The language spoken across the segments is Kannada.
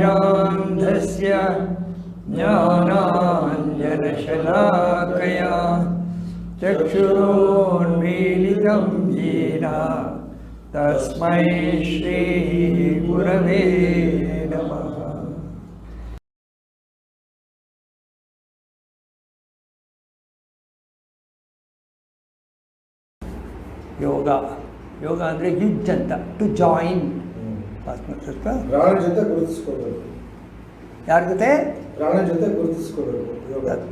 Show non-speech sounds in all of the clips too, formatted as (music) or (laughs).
अज्ञानतिमिरान्धस्य ज्ञानाञ्जनशलाकया चक्षुरोन्मीलितं येन तस्मै श्रीगुरवे नमः ಯೋಗ ಯೋಗ ಅಂದರೆ ಯುಜ್ ಅಂತ ಟು ಜಾಯಿನ್ ಆತ್ಮತತ್ವ. ಪ್ರಾಣ ಜೊತೆ ಗುರುತಿಸ್ಕೋಬೇಕು ಯಾರ ಜೊತೆ? ಪ್ರಾಣ ಜೊತೆ ಗುರುತಿಸ್ಕೋಬೇಕು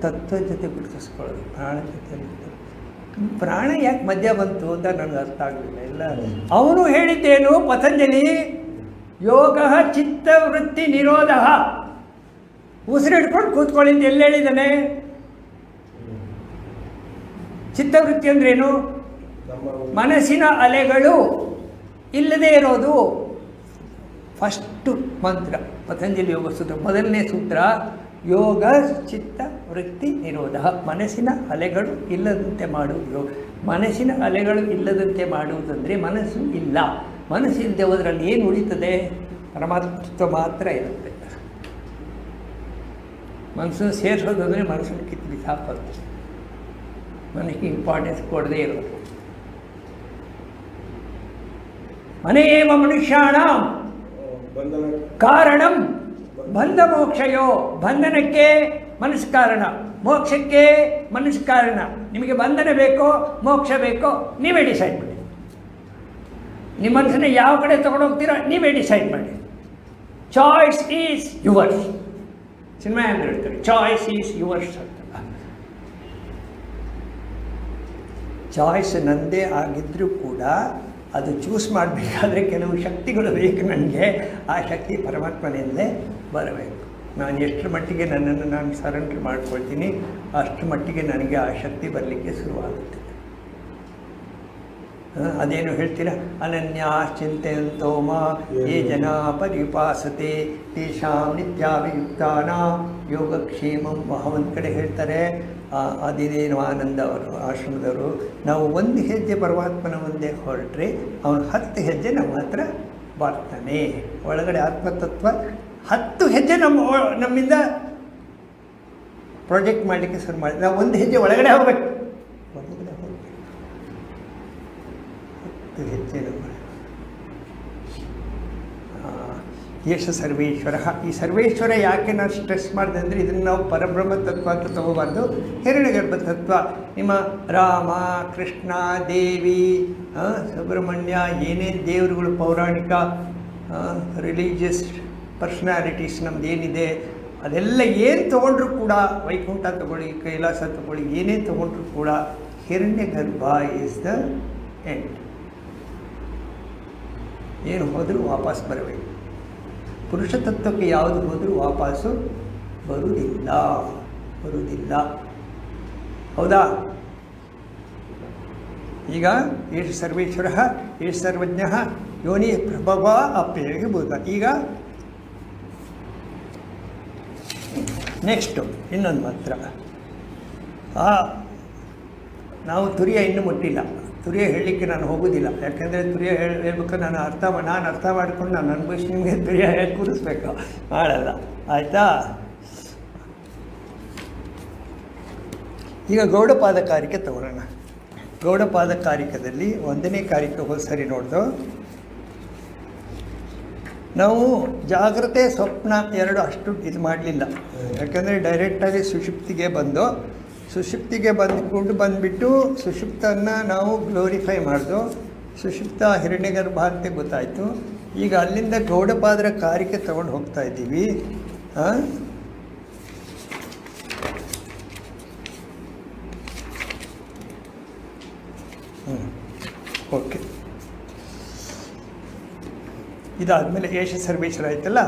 ತತ್ವ ಜೊತೆ ಗುರುತಿಸ್ಕೊಳ್ಳೋದು. ಪ್ರಾಣ ಜೊತೆ ಪ್ರಾಣ ಯಾಕೆ ಮಧ್ಯ ಬಂತು ಅಂತ ನನಗೆ ಅರ್ಥ ಆಗಲಿಲ್ಲ. ಇಲ್ಲ. ಅವನು ಹೇಳಿದ್ದೇನು? ಪತಂಜಲಿ. ಯೋಗ ಚಿತ್ತವೃತ್ತಿ ನಿರೋಧ. ಉಸಿರಿಡ್ಕೊಂಡು ಕೂತ್ಕೊಳ್ಳಿದ್ದು ಎಲ್ಲಿ ಹೇಳಿದ್ದಾನೆ? ಚಿತ್ತವೃತ್ತಿ ಅಂದ್ರೇನು? ಮನಸ್ಸಿನ ಅಲೆಗಳು ಇಲ್ಲದೇ ಇರೋದು. ಫಸ್ಟು ಮಂತ್ರ. ಪತಂಜಲಿ ಯೋಗ ಸೂತ್ರ. ಮೊದಲನೇ ಸೂತ್ರ, ಯೋಗ ಚಿತ್ತ ವೃತ್ತಿ ನಿರೋಧ. ಮನಸ್ಸಿನ ಅಲೆಗಳು ಇಲ್ಲದಂತೆ ಮಾಡುವುದು ಮನಸ್ಸಿನ ಅಲೆಗಳು ಇಲ್ಲದಂತೆ ಮಾಡುವುದಂದರೆ ಮನಸ್ಸು ಇಲ್ಲ. ಮನಸ್ಸು ಇಲ್ಲದೆ ಹೋದ್ರಲ್ಲಿ ಏನು ಉಳಿತದೆ? ಪರಮಾತ್ಮ ಮಾತ್ರ ಇರುತ್ತೆ. ಮನಸ್ಸನ್ನು ಸೇರಿಸೋದಂದರೆ ಮನಸ್ಸನ್ನು ಕಿತ್ತು ಬಿಸಾಕೋದು ಮನಸ್ಸಿಗೆ ಇಂಪಾರ್ಟೆನ್ಸ್ ಕೊಡದೇ ಇರೋದು. ಮನೆಯೇವ ಮನುಷ್ಯಾಣ ಕಾರಣಂ ಬಂಧ ಮೋಕ್ಷಯೋ. ಬಂಧನಕ್ಕೆ ಮನಸ್ಸು ಕಾರಣ ಮೋಕ್ಷಕ್ಕೆ ಮನಸ್ಸು ಕಾರಣ ನಿಮಗೆ ಬಂಧನ ಬೇಕೋ, ಮೋಕ್ಷ ಬೇಕೋ, ನೀವೇ ಡಿಸೈಡ್ ಮಾಡಿ. ನಿಮ್ಮ ಮನಸ್ಸನ್ನ ಯಾವ ಕಡೆ ತಗೊಂಡೋಗ್ತೀರೋ ನೀವೇ ಡಿಸೈಡ್ ಮಾಡಿ. ಚಾಯ್ಸ್ ಈಸ್ ಯುವರ್ಸ್ ಸಿನಿಮಾ ಅಂತ ಹೇಳ್ತಾರೆ? ಚಾಯ್ಸ್ ಈಸ್ ಯುವರ್ಸ್ ಅಂತ. ಚಾಯ್ಸ್ ನಂದೇ ಆಗಿದ್ರೂ ಕೂಡ ಅದು ಚೂಸ್ ಮಾಡಬೇಕಾದ್ರೆ ಕೆಲವು ಶಕ್ತಿಗಳು ಬೇಕು ನನಗೆ. ಆ ಶಕ್ತಿ ಪರಮಾತ್ಮನಿಂದಲೇ ಬರಬೇಕು. ನಾನು ಎಷ್ಟರ ಮಟ್ಟಿಗೆ ನನ್ನನ್ನು ನಾನು ಸರೆಂಡರ್ ಮಾಡ್ಕೊಳ್ತೀನಿ ಅಷ್ಟರ ಮಟ್ಟಿಗೆ ನನಗೆ ಆ ಶಕ್ತಿ ಬರಲಿಕ್ಕೆ ಶುರುವಾಗುತ್ತೆ. ಅದೇನು ಹೇಳ್ತೀರ? ಅನನ್ಯ ಚಿಂತೆಯಂತೋ ಮಾ ಯೇ ಜನ ಪರಿಪಾಸತೆ, ತೇಷಾಂ ನಿತ್ಯಾಭಿಯುಕ್ತಾನ ಯೋಗಕ್ಷೇಮಂ ಒಂದು ಕಡೆ ಹೇಳ್ತಾರೆ. ಆ, ಅದೇನೇನು ಆನಂದ ಅವರು ಆಶ್ರಮದವರು ನಾವು ಒಂದು ಹೆಜ್ಜೆ ಪರಮಾತ್ಮನ ಮುಂದೆ ಹೊರಟ್ರೆ ಅವನು ಹತ್ತು ಹೆಜ್ಜೆ ನಮ್ಮ ಹತ್ರ ಬರ್ತಾನೆ. ಒಳಗಡೆ ಆತ್ಮತತ್ವ ಹತ್ತು ಹೆಜ್ಜೆ ನಮ್ಮ ನಮ್ಮಿಂದ ಪ್ರಾಜೆಕ್ಟ್ ಮಾಡಲಿಕ್ಕೆ ಶುರು ಮಾಡಿ ನಾವು ಒಂದು ಹೆಜ್ಜೆ ಒಳಗಡೆ ಹೋಗ್ಬೇಕು. ಒಳಗಡೆ ಹೋಗ್ಬೇಕು. ಹತ್ತು ಹೆಜ್ಜೆ ನಮ್ಮ ಆ, ಯಶ ಸರ್ವೇಶ್ವರ. ಈ ಸರ್ವೇಶ್ವರ ಯಾಕೆ ನಾನು ಸ್ಟ್ರೆಸ್ ಮಾಡಿದೆ ಅಂದರೆ ಇದನ್ನು ನಾವು ಪರಬ್ರಹ್ಮ ತತ್ವ ಅಂತ ತಗೋಬಾರ್ದು. ಹಿರಣ್ಯಗರ್ಭ ತತ್ವ. ನಿಮ್ಮ ರಾಮ, ಕೃಷ್ಣ, ದೇವಿ ಸುಬ್ರಹ್ಮಣ್ಯ ಏನೇ ದೇವರುಗಳು ಪೌರಾಣಿಕ ರಿಲೀಜಿಯಸ್ ಪರ್ಸ್ನಾಲಿಟೀಸ್ ನಮ್ದು ಏನಿದೆ ಅದೆಲ್ಲ ಏನು ತೊಗೊಂಡ್ರು ಕೂಡ, ವೈಕುಂಠ ತಗೊಳ್ಳಿ, ಕೈಲಾಸ ತಗೊಳ್ಳಿ, ಏನೇ ತೊಗೊಂಡ್ರು ಕೂಡ ಹಿರಣ್ಯ ಗರ್ಭ ಈಸ್ ದ ಎಂಡ್ ಏನು ಹೋದರೂ ವಾಪಸ್ ಬರಬೇಕು. ಪುರುಷ ತತ್ವಕ್ಕೆ ಯಾವುದು ಹೋದರೂ ವಾಪಸ್ಸು ಬರುವುದಿಲ್ಲ. ಬರುವುದಿಲ್ಲ. ಹೌದಾ? ಈಗ ಏಷ ಸರ್ವೇಶ್ವರ, ಏಷ ಸರ್ವಜ್ಞ ಯೋನಿ ಪ್ರಭವ ಅಪ್ಯೇಗೆ ಭೂತ ಈಗ ನೆಕ್ಸ್ಟು ಇನ್ನೊಂದು ಮಾತ್ರ. ಆ, ನಾವು ತುರಿಯ ಇನ್ನೂ ಮುಟ್ಟಿಲ್ಲ. ತುರಿಯ ಹೇಳಲಿಕ್ಕೆ ನಾನು ಹೋಗೋದಿಲ್ಲ. ಯಾಕೆಂದರೆ ತುರಿಯ ಹೇಳಿ ಹೇಳ್ಬೇಕಾದ್ರೆ ನಾನು ಅರ್ಥ ನಾನು ಅರ್ಥ ಮಾಡಿಕೊಂಡು ನಾನು ಅನುಭವಿಸಿ ನಿಮಗೆ ತುರಿಯ ಹೇಳಿ ಕೂರಿಸ್ಬೇಕು. ಮಾಡಲ್ಲ. ಆಯಿತಾ? ಈಗ ಗೌಡಪಾದ ಕಾರಿಕೆ ತಗೊಳ್ಳೋಣ ಗೌಡಪಾದ ಕಾರಿಕದಲ್ಲಿ ಒಂದನೇ ಕಾರಿಕೆ ಹೋದ ಸರಿ ನೋಡ್ದು. ನಾವು ಜಾಗ್ರತೆ ಸ್ವಪ್ನ ಎರಡು ಅಷ್ಟು ಇದು ಮಾಡಲಿಲ್ಲ. ಯಾಕಂದರೆ ಡೈರೆಕ್ಟಾಗಿ ಸುಷುಪ್ತಿಗೆ ಬಂದು ಸುಷುಪ್ತಿಗೆ ಬಂದುಕೊಂಡು ಬಂದುಬಿಟ್ಟು ಸುಷುಪ್ತನ್ನು ನಾವು ಗ್ಲೋರಿಫೈ ಮಾಡಿದ್ವು ಸುಷುಪ್ತ ಹಿರಣ್ಯಗರ್ಭ ಅಂತ ಗೊತ್ತಾಯಿತು. ಈಗ ಅಲ್ಲಿಂದ ಗೌಡಪಾದ್ರ ಕಾರಿಕೆ ತಗೊಂಡು ಹೋಗ್ತಾ ಇದ್ದೀವಿ. ಓಕೆ ಇದಾದಮೇಲೆ ಯೇಷ ಸರ್ವೇಶ್ವರ ಆಯ್ತಲ್ಲ?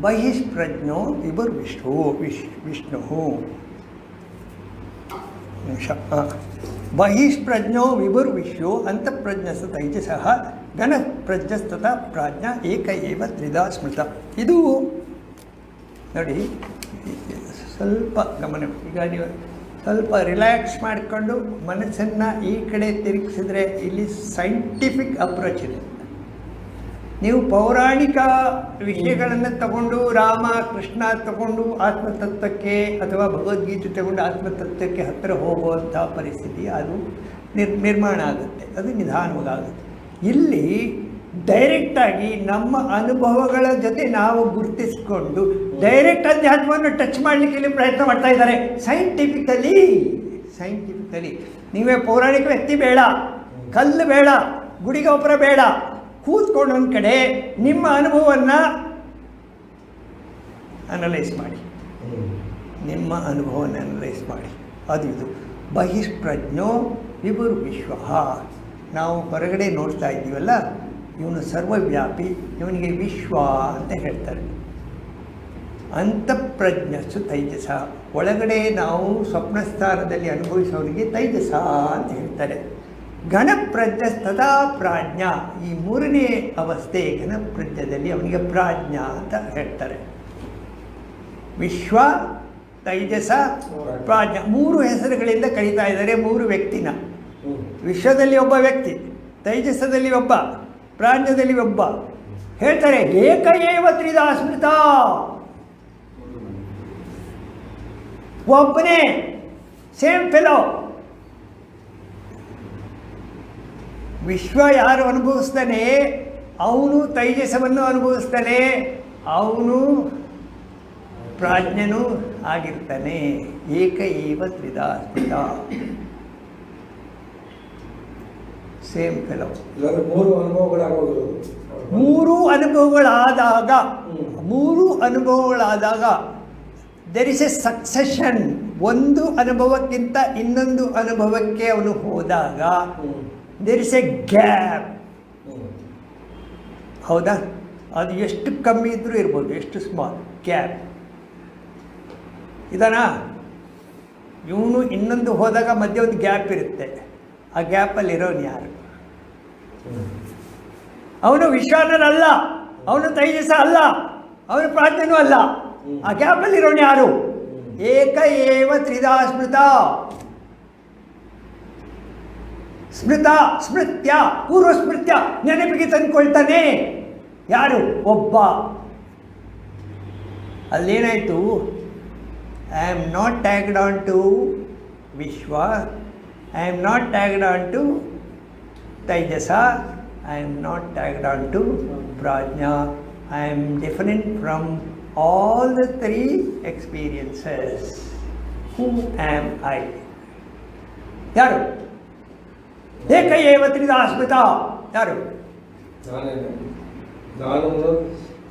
ಬಹಿಷ್ಪ್ರಜ್ಞೋ ಇಬ್ಬರು ವಿಷ್ಣು ವಿಶ್ ವಿಷ್ಣು ಬಹಿಷ್ಪ್ರಜ್ಞೋ ವಿಭುರ್ ವಿಶ್ವೋ ಅಂತಃಪ್ರಜ್ಞಸ್ತ ತೈಜಸಃ ಘನ ಪ್ರಜ್ಞಸ್ತತ ಪ್ರಾಜ್ಞ ಏಕ ಏವ ತ್ರಿಧಾ ಸ್ಮೃತ. ಇದು ನೋಡಿ, ಸ್ವಲ್ಪ ಗಮನ ಈಗ ನೀವು ಸ್ವಲ್ಪ ರಿಲ್ಯಾಕ್ಸ್ ಮಾಡಿಕೊಂಡು ಮನಸ್ಸನ್ನು ಈ ಕಡೆ ತಿರುಗಿಸಿದ್ರೆ ಇಲ್ಲಿ ಸೈಂಟಿಫಿಕ್ ಅಪ್ರೋಚ್ ಇದೆ. ನೀವು ಪೌರಾಣಿಕ ವಿಷಯಗಳನ್ನು ತಗೊಂಡು ರಾಮ, ಕೃಷ್ಣ ತಗೊಂಡು ಆತ್ಮತತ್ವಕ್ಕೆ ಅಥವಾ ಭಗವದ್ಗೀತೆ ತಗೊಂಡು ಆತ್ಮತತ್ವಕ್ಕೆ ಹತ್ತಿರ ಹೋಗುವಂಥ ಪರಿಸ್ಥಿತಿ ಅದು ನಿರ್, ನಿರ್ಮಾಣ ಆಗುತ್ತೆ. ಅದು ನಿಧಾನವಾಗುತ್ತೆ. ಇಲ್ಲಿ ಡೈರೆಕ್ಟಾಗಿ ನಮ್ಮ ಅನುಭವಗಳ ಜೊತೆ ನಾವು ಗುರುತಿಸಿಕೊಂಡು ಡೈರೆಕ್ಟ್ ಅಧ್ಯಾತ್ಮವನ್ನು ಟಚ್ ಮಾಡಲಿಕ್ಕೆ ಇಲ್ಲಿ ಪ್ರಯತ್ನ ಮಾಡ್ತಾ ಇದ್ದಾರೆ. ಸೈಂಟಿಫಿಕಲಿ ಸೈಂಟಿಫಿಕಲಿ ನೀವೇ ಪೌರಾಣಿಕ ವ್ಯಕ್ತಿ ಬೇಡ, ಕಲ್ಲು ಬೇಡ ಗುಡಿಗೊಬ್ಬರ ಬೇಡ ಕೂತ್ಕೊಂಡು ಒಂದು ಕಡೆ ನಿಮ್ಮ ಅನುಭವವನ್ನು ಅನಲೈಸ್ ಮಾಡಿ. ನಿಮ್ಮ ಅನುಭವವನ್ನು ಅನಲೈಸ್ ಮಾಡಿ. ಅದು ಇದು. ಬಹಿಷ್ಪ್ರಜ್ಞೋ ವಿಭುರ್ ವಿಶ್ವ ನಾವು ಹೊರಗಡೆ ನೋಡ್ತಾ ಇದ್ದೀವಲ್ಲ, ಇವನು ಸರ್ವವ್ಯಾಪಿ, ಇವನಿಗೆ ವಿಶ್ವ ಅಂತ ಹೇಳ್ತಾರೆ. ಅಂತಃಪ್ರಜ್ಞಸ್ಸು ತೈಜಸ. ಒಳಗಡೆ ನಾವು ಸ್ವಪ್ನಸ್ಥಾನದಲ್ಲಿ ಅನುಭವಿಸೋರಿಗೆ ತೈಜಸ ಅಂತ ಹೇಳ್ತಾರೆ. ಘನಪ್ರಜ್ಞ ಸದಾ ಪ್ರಾಜ್ಞ. ಈ ಮೂರನೇ ಅವಸ್ಥೆ ಗಣಪ್ರಜ್ಞದಲ್ಲಿ ಅವನಿಗೆ ಪ್ರಾಜ್ಞ ಅಂತ ಹೇಳ್ತಾರೆ. ವಿಶ್ವ, ತೈಜಸ, ಪ್ರಾಜ್ಞ. ಮೂರು ಹೆಸರುಗಳಿಂದ ಕರೀತಾ ಇದ್ದಾರೆ ಮೂರು ವ್ಯಕ್ತಿನ. ವಿಶ್ವದಲ್ಲಿ ಒಬ್ಬ ವ್ಯಕ್ತಿ, ತೈಜಸದಲ್ಲಿ ಒಬ್ಬ, ಪ್ರಾಜ್ಞದಲ್ಲಿ ಒಬ್ಬ. ಹೇಳ್ತಾರೆ ಏಕ ಏವ ತ್ರಿದಾ ಸ್ಮೃತ ಒಬ್ಬನೇ, ಸೇಮ್ ಫೆಲೋ ವಿಶ್ವ ಯಾರು ಅನುಭವಿಸ್ತಾನೆ? ಅವನು ತೈಜಸವನ್ನು ಅನುಭವಿಸ್ತಾನೆ. ಅವನು ಪ್ರಾಜ್ಞನು ಆಗಿರ್ತಾನೆ. ಏಕ ಏವ ತ್ರಿದಾ ಸೇಮ್ ಫೆಲೋ ಮೂರು ಅನುಭವಗಳಾಗಬಹುದು ಮೂರು ಅನುಭವಗಳಾದಾಗ ಮೂರು ಅನುಭವಗಳಾದಾಗ ದೆರ್ ಇಸ್ ಎ ಸಕ್ಸೆಷನ್ ಒಂದು ಅನುಭವಕ್ಕಿಂತ ಇನ್ನೊಂದು ಅನುಭವಕ್ಕೆ ಅವನು ಹೋದಾಗ. ದೆರ್ ಇಸ್ ಎ ಗ್ಯಾಪ್ ಹೌದಾ? ಅದು ಎಷ್ಟು ಕಮ್ಮಿ ಇದ್ದರೂ ಇರ್ಬೋದು, ಎಷ್ಟು ಸ್ಮಾಲ್ ಗ್ಯಾಪ್ ಇದನಾ? ಇವನು ಇನ್ನೊಂದು ಹೋದಾಗ ಮಧ್ಯೆ ಒಂದು ಗ್ಯಾಪ್ ಇರುತ್ತೆ. ಆ ಗ್ಯಾಪಲ್ಲಿ ಇರೋನು ಯಾರು. ಅವನು ವಿಶ್ವಾನನಲ್ಲ ಅವನು ತೈಜಸ ಅಲ್ಲ. ಅವನು ಪ್ರಾಜ್ಞನೂ ಅಲ್ಲ. ಆ ಗ್ಯಾಪಲ್ಲಿ ಇರೋನು ಯಾರು? ಏಕ ಏವ ತ್ರಿದಾ ಸ್ಮೃತ. ಸ್ಮೃತ ಸ್ಮೃತ್ಯ ಪೂರ್ವ ಸ್ಮೃತ್ಯ ನೆನಪಿಗೆ ತಂದ್ಕೊಳ್ತಾನೆ ಯಾರು ಒಬ್ಬ ಅಲ್ಲೇನಾಯಿತು I am not tagged on to Vishwa I am not tagged on to Taijasa I am not tagged on to Prajna I am different from all the three experiences who am I ಯಾರು ಏಕ ಏವ ತ್ರಿದಾಸ್ಮೃತ ಯಾರು?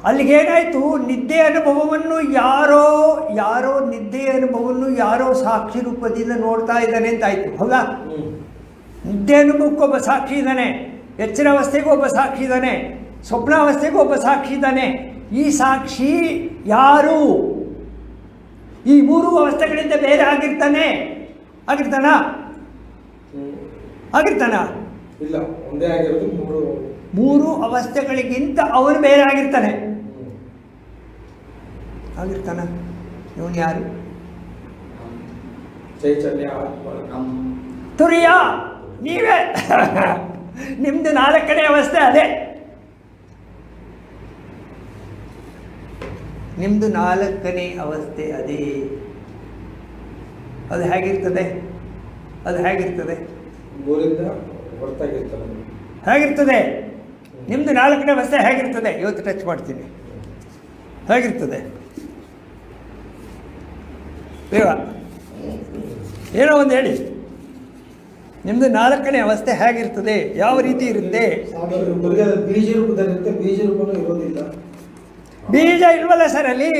ಅಲ್ಲಿಗೆ ಏನಾಯಿತು ನಿದ್ದೆ ಅನುಭವವನ್ನು ಯಾರೋ ಯಾರೋ ನಿದ್ದೆ ಅನುಭವವನ್ನು ಯಾರೋ ಸಾಕ್ಷಿ ರೂಪದಿಂದ ನೋಡ್ತಾ ಇದ್ದಾನೆ ಅಂತ ಆಯ್ತು ಹೌದಾ? ನಿದ್ದೆ ಅನುಭವಕ್ಕೆ ಒಬ್ಬ ಸಾಕ್ಷಿ ಇದ್ದಾನೆ. ಎಚ್ಚರಾವಸ್ಥೆಗೂ ಒಬ್ಬ ಸಾಕ್ಷಿ ಇದ್ದಾನೆ. ಸ್ವಪ್ನಾವಸ್ಥೆಗೂ ಒಬ್ಬ ಸಾಕ್ಷಿ ಇದ್ದಾನೆ. ಈ ಸಾಕ್ಷಿ ಯಾರು? ಈ ಮೂರು ಅವಸ್ಥೆಗಳಿಂದ ಬೇರೆ ಆಗಿರ್ತಾನೆ. ಆಗಿರ್ತಾನ. ಆಗಿರ್ತಾನ? ಇಲ್ಲ ಒಂದೇ ಆಗಿರೋದು ಮೂರು. ಮೂರು ಅವಸ್ಥೆಗಳಿಗಿಂತ ಅವನು ಬೇರೆ ಆಗಿರ್ತಾನೆ. ಆಗಿರ್ತಾನ? ಇವನು ಯಾರು? ಚೈತನ್ಯ ತುರಿಯ ನೀವೇ. ನಿಮ್ದು ನಾಲ್ಕನೇ ಅವಸ್ಥೆ ಅದೇ. ನಿಮ್ದು ನಾಲ್ಕನೇ ಅವಸ್ಥೆ ಅದೇ. ಅದು ಹೇಗಿರ್ತದೆ? ಅದು ಹೇಗಿರ್ತದೆ? ಹೊರತಾಗಿರ್ತಾರೆ ಹೇಗಿರ್ತದೆ? ನಿಮ್ಮದು ನಾಲ್ಕನೇ ಅವಸ್ಥೆ ಹೇಗಿರ್ತದೆ? ಇವತ್ತು ಟಚ್ ಮಾಡ್ತೀನಿ. ಹೇಗಿರ್ತದೆ? ಬೇಗ ಏನೋ ಒಂದು ಹೇಳಿ. ನಿಮ್ಮದು ನಾಲ್ಕನೇ ಅವಸ್ಥೆ ಹೇಗಿರ್ತದೆ? ಯಾವ ರೀತಿ ಇರುತ್ತೆ? ಬೀಜ ರೂಪದಲ್ಲಿರುತ್ತೆ ಬೀಜ ರೂಪನೂ ಇರೋದಿಲ್ಲ. ಬೀಜ ಇಲ್ವಲ್ಲ ಸರ್ ಅಲ್ಲಿ?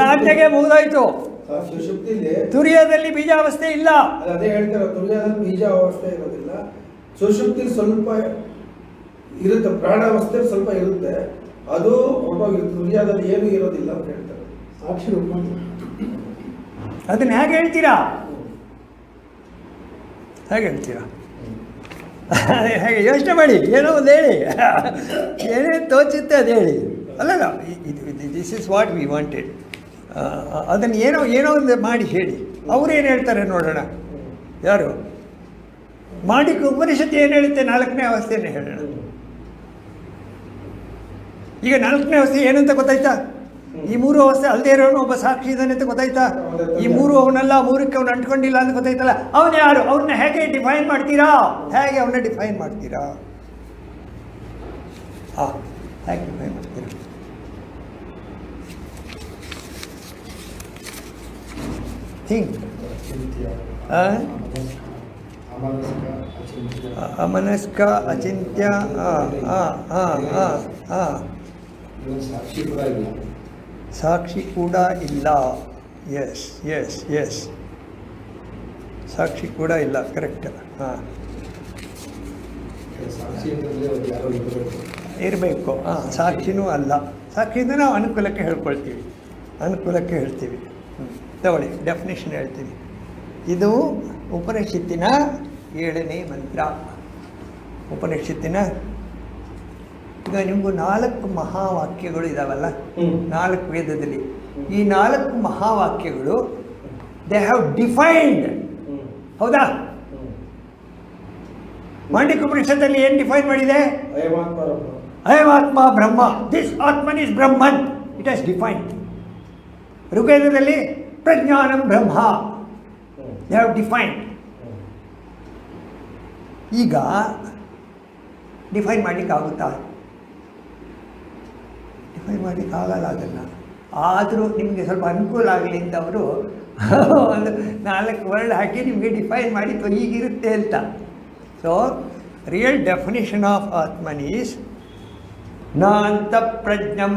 ರಾಜ್ಯಗೆ ಮುಗಿದೋಯ್ತು. ಸುಷುಪ್ತಿಲಿ ತುರಿಯದಲ್ಲಿ ಬೀಜಾವಸ್ಥೆ ಇಲ್ಲ. ಅದೇ ಹೇಳ್ತಾರ ತುರಿಯದಲ್ಲಿ ಬೀಜ ಅವಸ್ಥೆ ಇರೋದಿಲ್ಲ. ಸುಶುಕ್ತಿ ಸ್ವಲ್ಪ ಇರುತ್ತೆ ಪ್ರಾಣಾವಸ್ಥೆ ಸ್ವಲ್ಪ ಇರುತ್ತೆ. ಅದು ಹೊರಟೋಗಿರುತ್ತೆ ದುರ್ಯಾದಲ್ಲಿ ಏನು ಇರೋದಿಲ್ಲ ಅಂತ ಹೇಳ್ತಾರೆ ಸಾಕ್ಷಿ ರೂಪ ಅದನ್ನ ಹೇಗೆ ಹೇಳ್ತೀರಾ? ಹೇಗೆ ಹೇಳ್ತೀರಾ? ಹೇಗೆ ಯೋಚನೆ ಮಾಡಿ ಏನೋ ಒಂದು ಹೇಳಿ. ಏನೇನು ತೋಚುತ್ತೆ ಅದು ಹೇಳಿ. ಅಲ್ಲ ಇದು this is what we wanted ಅದನ್ನು ಏನೋ ಏನೋ ಒಂದು ಮಾಡಿ ಹೇಳಿ. ಅವರೇನು ಹೇಳ್ತಾರೆ ನೋಡೋಣ? ಯಾರು? ಮಾಡಿ ಉಪನಿಷತ್ತು ಏನು ಹೇಳುತ್ತೆ? ನಾಲ್ಕನೇ ಅವಸ್ಥೆಯನ್ನು ಹೇಳೋಣ. ಈಗ ನಾಲ್ಕನೇ ಅವಸ್ಥೆ ಏನಂತ ಗೊತ್ತಾಯ್ತಾ? ಈ ಮೂರು ಅವಸ್ಥೆ ಅಲ್ಲದೆ ಇರೋನು ಒಬ್ಬ ಸಾಕ್ಷಿ ಇದ್ದಾನೆ ಅಂತ ಗೊತ್ತಾಯ್ತಾ? ಈ ಮೂರು ಅವನಲ್ಲ ಮೂರಕ್ಕೆ ಅವನು ಅಂಟ್ಕೊಂಡಿಲ್ಲ ಅಂತ ಗೊತ್ತಾಯ್ತಲ್ಲ? ಅವನು ಯಾರು? ಅವ್ರನ್ನ ಹೇಗೆ ಡಿಫೈನ್ ಮಾಡ್ತೀರಾ? ಹೇಗೆ ಅವನ್ನ ಡಿಫೈನ್ ಮಾಡ್ತೀರಾ? ಹಾಂ ಹೇಗೆ ಡಿಫೈನ್ ಥಿಂಕ್ ಅಮನಸ್ಕ ಅಚಿಂತ್ಯ ಆ, ಆ, ಆ, ಆ, ಆ. ಸಾಕ್ಷಿ ಕೂಡ ಇಲ್ಲ. ಎಸ್ ಎಸ್ ಎಸ್ ಸಾಕ್ಷಿ ಕೂಡ ಇಲ್ಲ ಕರೆಕ್ಟ್ ಹಾಂ. ಇರಬೇಕು. ಹಾಂ ಸಾಕ್ಷಿನೂ ಅಲ್ಲ. ಸಾಕ್ಷಿಯಿಂದ ನಾವು ಅನುಕೂಲಕ್ಕೆ ಹೇಳ್ಕೊಳ್ತೀವಿ. ಅನುಕೂಲಕ್ಕೆ ಹೇಳ್ತೀವಿ. ಹ್ಮ್. ತಗೊಳ್ಳಿ ಡೆಫಿನೇಷನ್ ಹೇಳ್ತೀನಿ. ಇದು ಉಪನಿಷತ್ತಿನ ಏಳನೇ ಮಂತ್ರ. ಉಪನಿಷತ್ತಿನ ಈಗ ನಿಮಗೂ ನಾಲ್ಕು ಮಹಾವಾಕ್ಯಗಳು ಇದಾವಲ್ಲ? ನಾಲ್ಕು ವೇದದಲ್ಲಿ. ಈ ನಾಲ್ಕು ಮಹಾವಾಕ್ಯಗಳು ದೇ ಹ್ಯಾವ್ ಡಿಫೈನ್ಡ್ ಹೌದಾ? ಮಾಂಡಿಕ ಉಪನಿಷತ್ತಲ್ಲಿ ಏನು ಡಿಫೈನ್ ಮಾಡಿದೆ? ಅಯಮಾತ್ಮ ಬ್ರಹ್ಮ. ದಿಸ್ ಆತ್ಮನ್ ಇಸ್ ಬ್ರಹ್ಮನ್ ಇಟ್ ಆಸ್ ಡಿಫೈನ್ಡ್ ಋಗ್ವೇದದಲ್ಲಿ ಪ್ರಜ್ಞಾನಂ ಬ್ರಹ್ಮ ದೇ ಹ್ಯಾವ್ ಡಿಫೈನ್ಡ್ ಈಗ ಡಿಫೈನ್ ಮಾಡಲಿಕ್ಕಾಗುತ್ತಾ? ಡಿಫೈನ್ ಮಾಡಲಿಕ್ಕೆ ಆಗಲ್ಲ ಅದನ್ನು ಆದರೂ ನಿಮಗೆ ಸ್ವಲ್ಪ ಅನುಕೂಲ ಆಗಲಿ ಅಂತ ಅವರು (laughs) ಒಂದು ನಾಲ್ಕು ವರ್ಡ್ ಹಾಕಿ ನಿಮಗೆ ಡಿಫೈನ್ ಮಾಡಿ ತೋ ಹೀಗಿರುತ್ತೆ ಅಂತ. So real definition of atman ಈಸ್ನ ಅಂತಃಪ್ರಜ್ಞಂ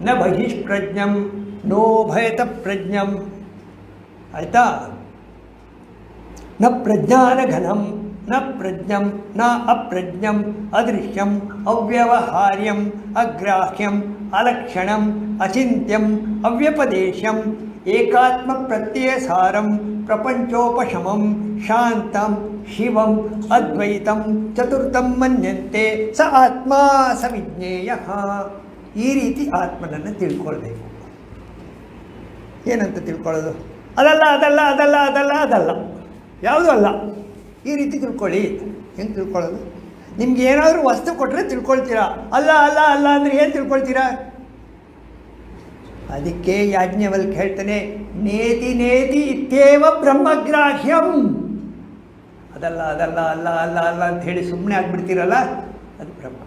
ನ ಬಹಿಷ್ಪ್ರಜ್ಞಂ ನೋ ಭಯತ ಪ್ರಜ್ಞಂ ಆಯಿತಾ ನ ಪ್ರಜ್ಞಾನಘನಂ ನ ಪ್ರಜ್ಞಂ ನ ಅಪ್ರಜ್ಞಂ ಅದೃಶ್ಯಂ ಅವ್ಯವಹಾರ್ಯಂ ಅಗ್ರಾಹ್ಯಂ ಅಲಕ್ಷಣಂ ಅಚಿಂತ್ಯಂ ಅವ್ಯಪದೇಶಂ ಏಕಾತ್ಮ ಪ್ರತ್ಯಯಸಾರಂ ಪ್ರಪಂಚೋಪಶಮಂ ಶಾಂತಂ ಶಿವಂ ಅದ್ವೈತಂ ಚತುರ್ಥಂ ಮನ್ಯಂತೆ ಸ ಆತ್ಮ ಸ ವಿಜ್ಞೇಯ ಈ ರೀತಿ ಆತ್ಮನನ್ನು ತಿಳ್ಕೊಳ್ಬೇಕು ಏನಂತ ತಿಳ್ಕೊಳ್ಳೋದು? ಅದಲ್ಲ ಅದಲ್ಲ ಅದಲ್ಲ ಅದಲ್ಲ ಅದಲ್ಲ. ಯಾವುದೂ ಅಲ್ಲ? ಈ ರೀತಿ ತಿಳ್ಕೊಳ್ಳಿ. ಹೆಂಗೆ ತಿಳ್ಕೊಳ್ಳೋದು? ನಿಮ್ಗೆ ಏನಾದರೂ ವಸ್ತು ಕೊಟ್ಟರೆ ತಿಳ್ಕೊಳ್ತೀರಾ? ಅಲ್ಲ ಅಲ್ಲ ಅಲ್ಲ ಅಂದರೆ ಏನು ತಿಳ್ಕೊಳ್ತೀರಾ? ಅದಕ್ಕೆ ಯಾಜ್ಞವಲ್ಕ್ ಹೇಳ್ತಾನೆ ನೇತಿ ನೇತಿ ಇತ್ಯೇವ ಬ್ರಹ್ಮಗ್ರಾಹ್ಯಂ. ಅದಲ್ಲ ಅದಲ್ಲ ಅಲ್ಲ ಅಲ್ಲ ಅಲ್ಲ ಅಂತ ಹೇಳಿ ಸುಮ್ಮನೆ ಆಗ್ಬಿಡ್ತೀರಲ್ಲ? ಅದು ಬ್ರಹ್ಮ.